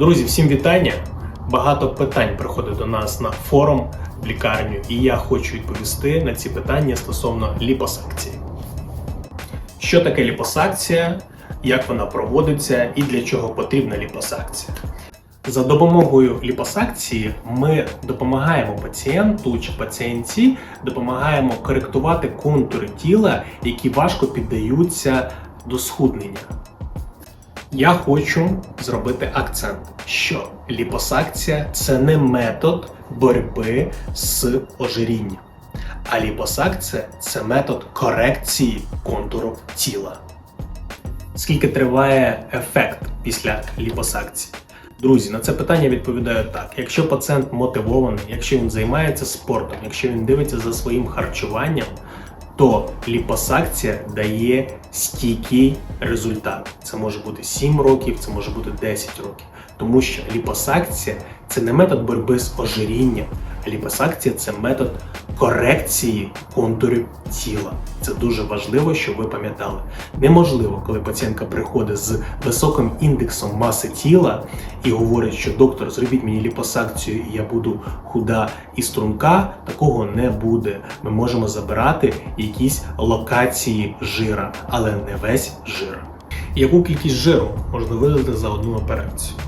Друзі, всім вітання! Багато питань приходить до нас на форум в лікарню, і я хочу відповісти на ці питання стосовно ліпосакції. Що таке ліпосакція, як вона проводиться і для чого потрібна ліпосакція? За допомогою ліпосакції ми допомагаємо пацієнту чи пацієнтці допомагаємо коректувати контури тіла, які важко піддаються до схуднення. Я хочу зробити акцент, що ліпосакція це не метод боротьби з ожирінням, а ліпосакція це метод корекції контуру тіла. Скільки триває ефект після ліпосакції? Друзі, на це питання відповідаю так: якщо пацієнт мотивований, якщо він займається спортом, якщо він дивиться за своїм харчуванням, то ліпосакція дає стійкий результат. Це може бути 7 років, це може бути 10 років. Тому що ліпосакція це не метод боротьби з ожирінням, ліпосакція це метод корекції контурів тіла. Це дуже важливо, щоб ви пам'ятали. Неможливо, коли пацієнтка приходить з високим індексом маси тіла і говорить, що доктор, зробіть мені ліпосакцію, і я буду худа і струнка. Такого не буде. Ми можемо забирати якісь локації жира, але не весь жир. Яку кількість жиру можна видати за одну операцію?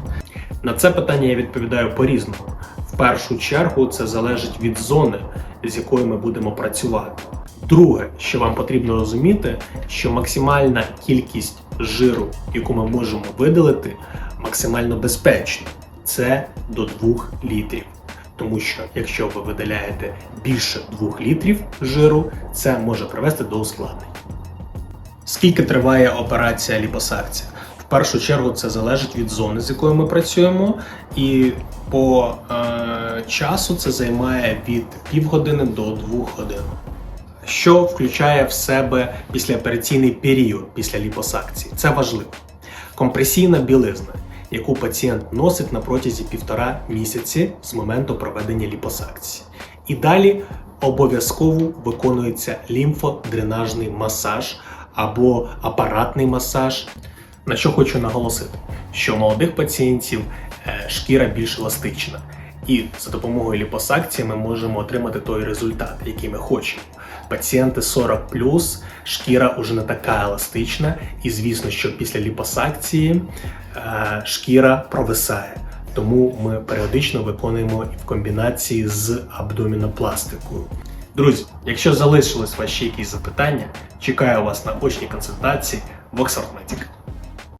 На це питання я відповідаю по-різному. В першу чергу це залежить від зони, з якою ми будемо працювати. Друге, що вам потрібно розуміти, що максимальна кількість жиру, яку ми можемо видалити, максимально безпечна. Це до 2 літрів. Тому що якщо ви видаляєте більше 2 літрів жиру, це може привести до ускладнень. Скільки триває операція ліпосакція? В першу чергу це залежить від зони, з якою ми працюємо, і по е, часу це займає від півгодини до двох годин. Що включає в себе післяопераційний період після ліпосакції? Це важливо. Компресійна білизна, яку пацієнт носить на протязі півтора місяці з моменту проведення ліпосакції. І далі обов'язково виконується лімфодренажний масаж або апаратний масаж. На що хочу наголосити, що у молодих пацієнтів е, шкіра більш еластична, і за допомогою ліпосакції ми можемо отримати той результат, який ми хочемо. Пацієнти 40 шкіра вже не така еластична, і звісно, що після ліпосакції е, шкіра провисає. Тому ми періодично виконуємо в комбінації з абдомінопластикою. Друзі, якщо залишились ваші якісь запитання, чекаю вас на очній консультації в Oxford Medical.